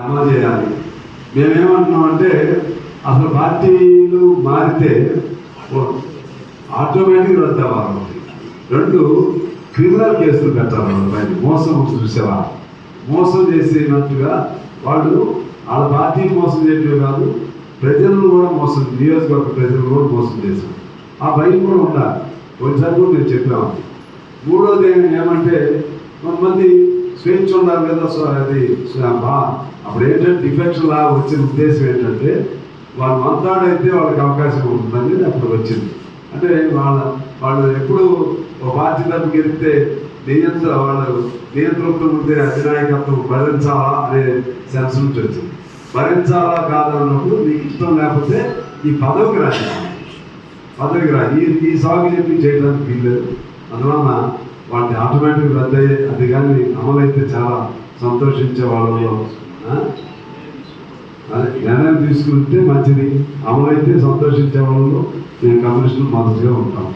అమలు చేయాలి. మేమేమంటున్నామంటే అసలు పార్టీలు మారితే ఆటోమేటిక్ రద్దు అవ్వాలి. రెండు క్రిమినల్ కేసులు పెట్టాలి మోసం చూసేవా? మోసం చేసినట్టుగా వాళ్ళు వాళ్ళ పార్టీ మోసం చేయటమే కాదు ప్రజలను కూడా మోసం నియోజకవర్గ ప్రజలను కూడా మోసం చేశారు. ఆ భయం కూడా ఉండాలి. కొన్నిసార్లు కూడా నేను చెప్పాను. మూడోది ఏమంటే కొంతమంది స్వేచ్ఛ కదా సో అది బా అప్పుడు ఏంటంటే డిఫెక్షన్ లా వచ్చిన ఉద్దేశం ఏంటంటే వాళ్ళు మాట్లాడైతే వాళ్ళకి అవకాశం ఉంటుందని అప్పుడు వచ్చింది. అంటే వాళ్ళ వాళ్ళు ఎప్పుడు ఒక బాధ్యతను గెలిస్తే నియంత్ర వాళ్ళు నియంతృత్వం ఉంటే అధినాయకత్వం భరించాలా అనే సెన్స్ నుంచి వచ్చింది. భరించాలా కాదన్నప్పుడు నీకు ఇష్టం లేకపోతే ఈ పదవికి రాదు పదవికి రా. ఈ ఈ సాగు చెప్పి చేయడానికి వీల్లేదు. అందువలన వాటిని ఆటోమేటిక్ రద్దయ్యే అది కానీ అమలైతే చాలా సంతోషించే వాళ్ళు అదే నిర్ణయం తీసుకుంటే మంచిది అమలైతే సంతోషించే వాళ్ళు నేను కమిషన్ మద్దతుగా ఉంటాను.